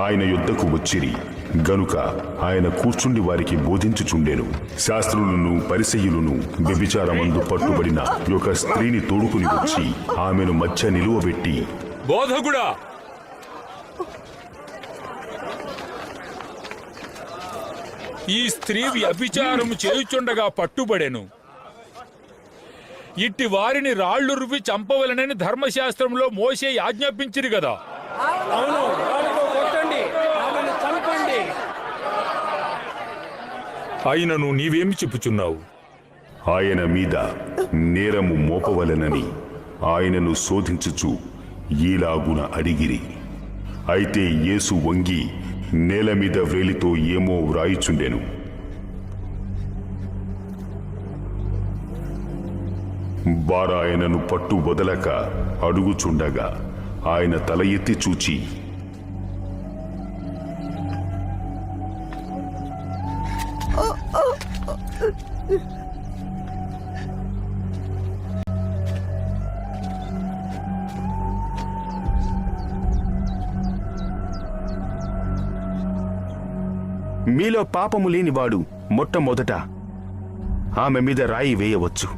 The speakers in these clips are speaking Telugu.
ఆయన యుద్ధకు వచ్చిరి గనుక ఆయన కూర్చుండి వారికి బోధించుచుండెను. శాస్త్రులను పరిసయ్యులను వ్యభిచారమందు పట్టుబడిన ఒక స్త్రీని తోడుకుని వచ్చి ఆమెను మధ్య నిలువబెట్టి బోధకుడా! ఈ స్త్రీ వ్యభిచారము చేయుచుండగా పట్టుబడెను. ఇట్టి వారిని రాళ్ళు రువి చంపవలనని ధర్మశాస్త్రంలో మోసే ఆజ్ఞాపించిరు కదా అవును. ఆయనను నీవేమి చెప్పుచున్నావు? ఆయన మీద నేరము మోపవలెనని ఆయనను శోధించుచు ఈలాగున అడిగిరి. అయితే యేసు వంగి నేల మీద వ్రేలితో ఏమో వ్రాయిచుండెను. బారాయనను పట్టు వదలక అడుగుచుండగా ఆయన తల ఎత్తి చూచి మీలో పాపము లేనివాడు మొట్టమొదట ఆమె మీద రాయి వేయవచ్చు.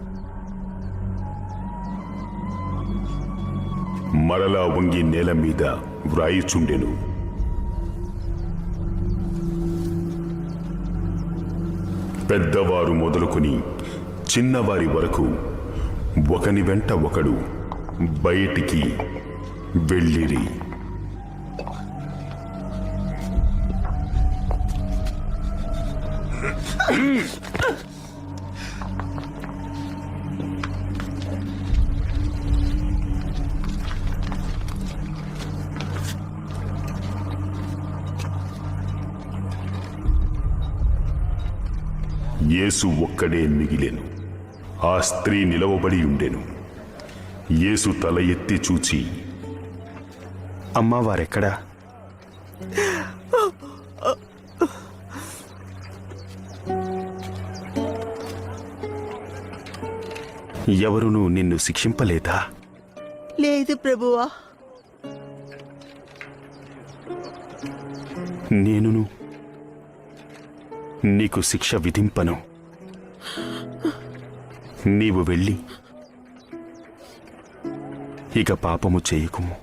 మరలా వంగి నేల మీద వ్రాయిచుండెను. పెద్దవారు మొదలుకొని చిన్నవారి వరకు ఒకని వెంట ఒకడు బయటికి వెళ్ళిరి. యేసు ఒక్కడే మిగిలెను. ఆ స్త్రీ నిలవబడి ఉండెను. యేసు తల ఎత్తి చూచి అమ్మా వారెక్కడా ఎవరునూ నిన్ను శిక్షింపలేదా? లేదు ప్రభువా. నేనును నీకు శిక్ష విధింపను. నీవు వెళ్ళి ఇక పాపము చేయకుము.